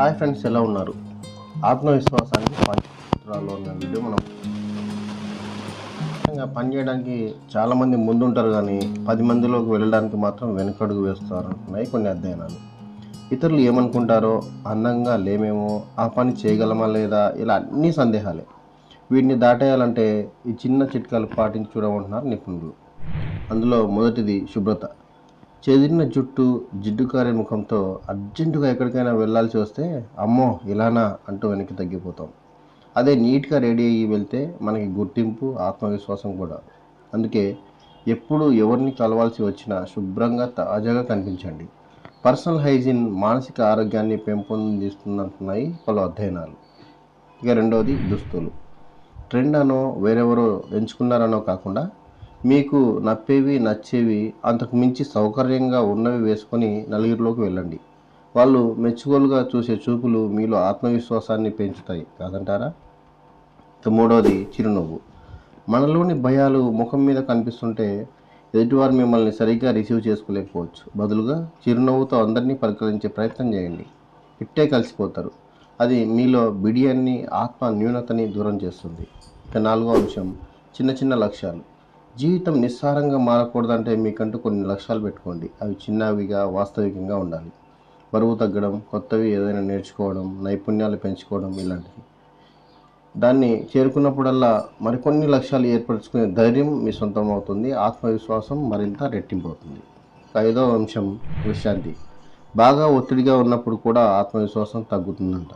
Hi friends ఎలా ఉన్నారు? ఆత్మవిశ్వాసానికి పంచరాలో ఉన్న వీడియో మనం ముఖ్యంగా పని చేయడానికి చాలామంది ముందుంటారు కానీ పది మందిలోకి వెళ్ళడానికి మాత్రం వెనకడుగు వేస్తారు అంటున్నాయి కొన్ని అధ్యయనాలు. ఇతరులు ఏమనుకుంటారో అందంగా లేమేమో ఆ పని చేయగలమా లేదా ఇలా అన్ని సందేహాలే. వీటిని దాటేయాలంటే ఈ చిన్న చిట్కాలు పాటించి అంటున్నారు నిపుణులు. అందులో మొదటిది శుభ్రత. చెదిరిన జుట్టు జిడ్డుకారే ముఖంతో అర్జెంటుగా ఎక్కడికైనా వెళ్ళాల్సి వస్తే అమ్మో ఇలానా అంటూ వెనక్కి తగ్గిపోతాం. అదే నీట్గా రెడీ అయ్యి వెళ్తే మనకి గుర్తింపు ఆత్మవిశ్వాసం కూడా. అందుకే ఎప్పుడు ఎవరిని కలవాల్సి వచ్చినా శుభ్రంగా తాజాగా కనిపించండి. పర్సనల్ హైజీన్ మానసిక ఆరోగ్యాన్ని పెంపొందిస్తుందంటున్నాయి పలు అధ్యయనాలు. ఇక రెండవది దుస్తులు. ట్రెండ్ అనో వేరెవరో ఎంచుకున్నారనో కాకుండా మీకు నప్పేవి నచ్చేవి అంతకు మించి సౌకర్యంగా ఉన్నవి వేసుకొని నలుగురిలోకి వెళ్ళండి. వాళ్ళు మెచ్చుకోలుగా చూసే చూపులు మీలో ఆత్మవిశ్వాసాన్ని పెంచుతాయి. కాదంటారా? ఇక మూడవది చిరునవ్వు. మనలోని భయాలు ముఖం మీద కనిపిస్తుంటే ఎదుటివారు మిమ్మల్ని సరిగ్గా రిసీవ్ చేసుకోలేకపోవచ్చు. బదులుగా చిరునవ్వుతో అందరినీ పలకరించే ప్రయత్నం చేయండి. ఇట్టే కలిసిపోతారు. అది మీలో బిడియాన్ని ఆత్మ న్యూనతని దూరం చేస్తుంది. ఇక నాలుగో అంశం చిన్న చిన్న లక్ష్యాలు. జీవితం నిస్సారంగా మారకూడదంటే మీకంటూ కొన్ని లక్ష్యాలు పెట్టుకోండి. అవి చిన్నవిగా వాస్తవికంగా ఉండాలి. బరువు తగ్గడం కొత్తవి ఏదైనా నేర్చుకోవడం నైపుణ్యాలు పెంచుకోవడం ఇలాంటివి. దాన్ని చేరుకున్నప్పుడల్లా మరికొన్ని లక్ష్యాలు ఏర్పరచుకునే ధైర్యం మీ సొంతం అవుతుంది. ఆత్మవిశ్వాసం మరింత రెట్టింపు అవుతుంది ఐదో అంశం విశ్రాంతి. బాగా ఒత్తిడిగా ఉన్నప్పుడు కూడా ఆత్మవిశ్వాసం తగ్గుతుందంట.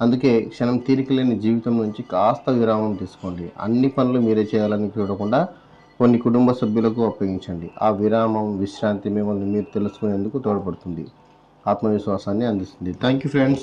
అందుకే క్షణం తీరిక లేని జీవితం నుంచి కాస్త విరామం తీసుకోండి. అన్ని పనులు మీరే చేయాలని చూడకుండా కొన్ని కుటుంబ సభ్యులకు అప్పగించండి. ఆ విరామం విశ్రాంతి మిమ్మల్ని మీరు తెలుసుకునేందుకు తోడ్పడుతుంది. ఆత్మవిశ్వాసాన్ని అందిస్తుంది. Thank you friends